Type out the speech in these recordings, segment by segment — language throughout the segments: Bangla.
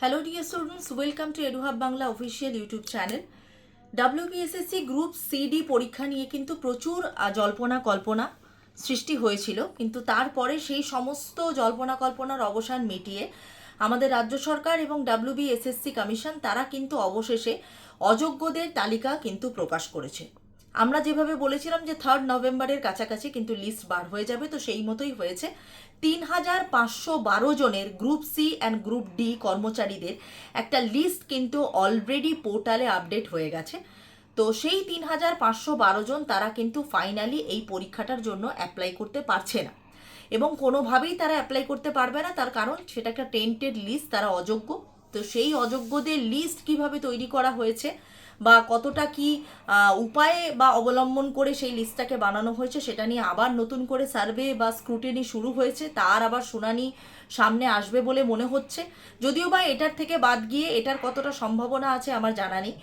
Hello dear students, welcome to EduHub Bangla official YouTube channel. WBSSC group C D পরীক্ষা নিয়ে কিন্তু প্রচুর জল্পনা কল্পনা সৃষ্টি হয়েছিল। কিন্তু তারপরে সেই সমস্ত জল্পনা কল্পনার অবসান মিটিয়ে আমাদের রাজ্য সরকার এবং ডাব্লিউবিএসএসসি কমিশন তারা কিন্তু অবশেষে অযোগ্যদের তালিকা কিন্তু প্রকাশ করেছে। আমরা যেভাবে বলেছিলাম যে থার্ড নভেম্বরের কাছাকাছি কিন্তু লিস্ট বার হয়ে যাবে, তো সেই মতোই হয়েছে। তিন হাজার পাঁচশো বারো জনের group C and group D কর্মচারীদের একটা লিস্ট কিন্তু অলরেডি পোর্টালে আপডেট হয়ে গেছে। তো সেই তিন হাজার পাঁচশো বারো জন তারা কিন্তু ফাইনালি এই পরীক্ষাটার জন্য অ্যাপ্লাই করতে পারছে না। এবং কোনোভাবেই তারা অ্যাপ্লাই করতে পারবে না, তার কারণ সেটা একটা টেন্টেড লিস্ট তারা অযোগ্য। তো সেই অযোগ্যদের লিস্ট কীভাবে তৈরি করা হয়েছে বা কতটা কি উপায়ে বা অবলম্বন করে সেই লিস্টটাকে বানানো হয়েছে সেটা নিয়ে আবার নতুন করে সার্ভে বা স্ক্রুটিনি শুরু হয়েছে, তার আবার শুনানি সামনে আসবে বলে মনে হচ্ছে। যদিও বা এটার থেকে বাদ গিয়ে এটার কতটা সম্ভাবনা আছে আমার জানা নেই।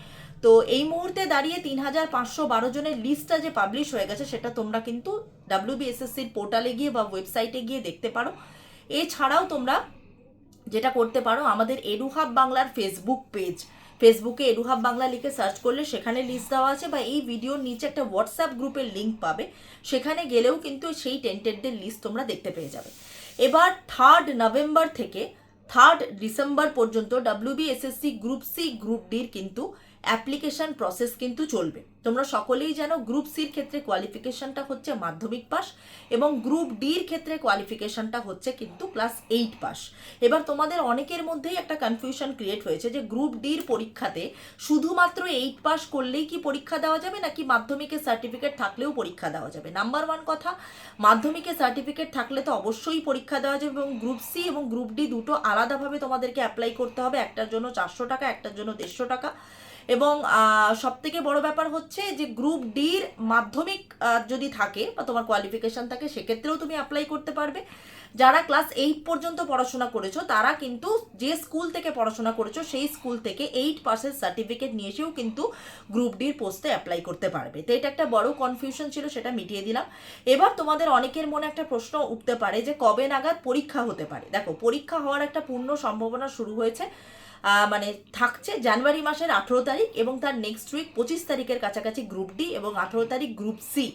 তো এই মুহূর্তে দাঁড়িয়ে তিন হাজার পাঁচশো বারো জনের লিস্টটা যে পাবলিশ হয়ে গেছে সেটা তোমরা কিন্তু ডাব্লিউবিএসএসসির পোর্টালে গিয়ে বা ওয়েবসাইটে গিয়ে দেখতে পারো। এছাড়াও তোমরা যেটা করতে পারো, আমাদের এডুহাব বাংলার ফেসবুক পেজ ফেসবুকে এডুহাব বাংলা লিখে সার্চ করলে সেখানে লিস্ট দেওয়া আছে বা এই ভিডিওর নিচে একটা হোয়াটসঅ্যাপ গ্রুপের লিঙ্ক পাবে। সেখানে গেলেও কিন্তু সেই টেন্টেডদের লিস্ট তোমরা দেখতে পেয়ে যাবে। এবার থার্ড নভেম্বর থেকে থার্ড ডিসেম্বর পর্যন্ত ডাব্লিউবিএসএসসি গ্রুপ সি গ্রুপ ডির কিন্তু অ্যাপ্লিকেশন প্রসেস কিন্তু চলবে। তোমরা সকলেই জানো গ্রুপ সির ক্ষেত্রে কোয়ালিফিকেশনটা হচ্ছে মাধ্যমিক পাস এবং গ্রুপ ডির ক্ষেত্রে কোয়ালিফিকেশনটা হচ্ছে কিন্তু ক্লাস এইট পাস এবার তোমাদের অনেকের মধ্যেই একটা কনফিউশন ক্রিয়েট হয়েছে যে গ্রুপ ডির পরীক্ষাতে শুধুমাত্র এইট পাস করলেই কি পরীক্ষা দেওয়া যাবে নাকি মাধ্যমিকের সার্টিফিকেট থাকলেও পরীক্ষা দেওয়া যাবে? নাম্বার ওয়ান কথা, মাধ্যমিকের সার্টিফিকেট থাকলে তো অবশ্যই পরীক্ষা দেওয়া যাবে এবং গ্রুপ সি এবং গ্রুপ ডি দুটো আলাদাভাবে তোমাদেরকে অ্যাপ্লাই করতে হবে। একটার জন্য চারশো টাকা, একটার জন্য দেড়শো টাকা। এবং সব থেকে বড় ব্যাপার হচ্ছে যে গ্রুপ ডির মাধ্যমিক যদি থাকে বা তোমার কোয়ালিফিকেশন থাকে, সেক্ষেত্রেও তুমি অ্যাপ্লাই করতে পারবে। যারা ক্লাস এইট পর্যন্ত পড়াশোনা করেছ, তারা কিন্তু যে স্কুল থেকে পড়াশোনা করেছ, সেই স্কুল থেকে এইট পার্সেন্ট সার্টিফিকেট নিয়ে এসেও কিন্তু গ্রুপ ডির পোস্টে অ্যাপ্লাই করতে পারবে। তো এটা একটা বড় কনফিউশন ছিল, সেটা মিটিয়ে দিলাম। এবার তোমাদের অনেকের মনে একটা প্রশ্ন উঠতে পারে যে কবে নাগাদ পরীক্ষা হতে পারে? দেখো, পরীক্ষা হওয়ার একটা পূর্ণ সম্ভাবনা শুরু হয়েছে। মানে থাকছে জানুয়ারি মাসের আঠেরো তারিখ এবং তার নেক্সট উইক পঁচিশ তারিখের কাছাকাছি গ্রুপ ডি এবং আঠেরো তারিখ গ্রুপ সি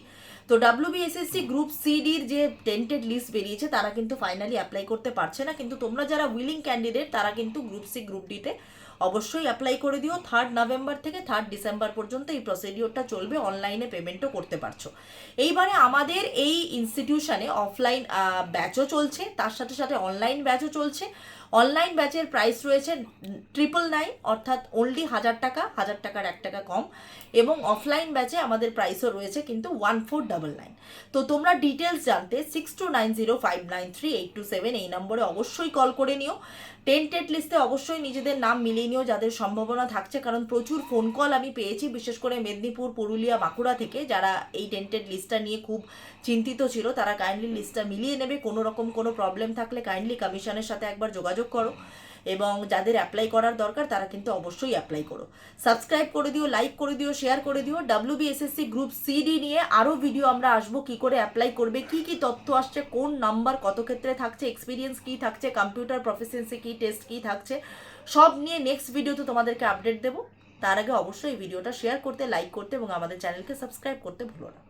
তো ডাব্লিউবিএসএসসি গ্রুপ সিডির যে টেন্টেড লিস্ট বেরিয়েছে, তারা কিন্তু ফাইনালি অ্যাপ্লাই করতে পারছে না। কিন্তু তোমরা যারা উইলিং ক্যান্ডিডেট তারা কিন্তু গ্রুপ সি গ্রুপ ডিতে অবশ্যই অ্যাপ্লাই করে দিও। থার্ড নভেম্বর থেকে থার্ড ডিসেম্বর পর্যন্ত এই প্রসিডিওরটা চলবে অনলাইনে পেমেন্টও করতে পারছ। এইবারে আমাদের এই ইনস্টিটিউশনে অফলাইন ব্যাচও চলছে, তার সাথে সাথে অনলাইন ব্যাচও চলছে। অনলাইন ব্যাচের প্রাইস রয়েছে ট্রিপল নাইন অর্থাৎ অনলি হাজার টাকা, হাজার টাকার এক টাকা কম। এবং অফলাইন ব্যাচে আমাদের প্রাইসও রয়েছে কিন্তু ওয়ান ফোর ডাবল নাইন তো তোমরা ডিটেলস জানতে six two nine zero five nine three eight two seven এই নম্বরে অবশ্যই কল করে নিও। টেন্টেড লিস্টে অবশ্যই নিজেদের নাম মিলিয়ে নিও যাদের সম্ভাবনা থাকছে, কারণ প্রচুর ফোন কল আমি পেয়েছি, বিশেষ করে মেদিনীপুর, পুরুলিয়া, বাঁকুড়া থেকে, যারা এই টেন্টেড লিস্টটা নিয়ে খুব চিন্তিত ছিল, তারা কাইন্ডলি লিস্টটা মিলিয়ে নেবে। কোনো রকম কোনো প্রবলেম থাকলে কাইন্ডলি কমিশনের সাথে একবার যোগাযোগ করো এবং যাদের অ্যাপ্লাই করার দরকার তারা কিন্তু অবশ্যই অ্যাপ্লাই করো। সাবস্ক্রাইব করে দিও লাইক করে দিও শেয়ার করে দিও। ডাব্লিউবিএসএসসি গ্রুপ সিডি নিয়ে আরও ভিডিও আমরা আসব, কি করে অ্যাপ্লাই করবে, কি কি তথ্য আসছে, কোন নাম্বার কত ক্ষেত্রে থাকছে এক্সপিরিয়েন্স কি থাকছে কম্পিউটার প্রফিসিয়েন্সি কি টেস্ট কি থাকছে, সব নিয়ে নেক্সট ভিডিওতে তোমাদেরকে আপডেট দেবো। তার আগে অবশ্যই ভিডিওটা শেয়ার করতে লাইক করতে এবং আমাদের চ্যানেলকে সাবস্ক্রাইব করতে ভুলো না।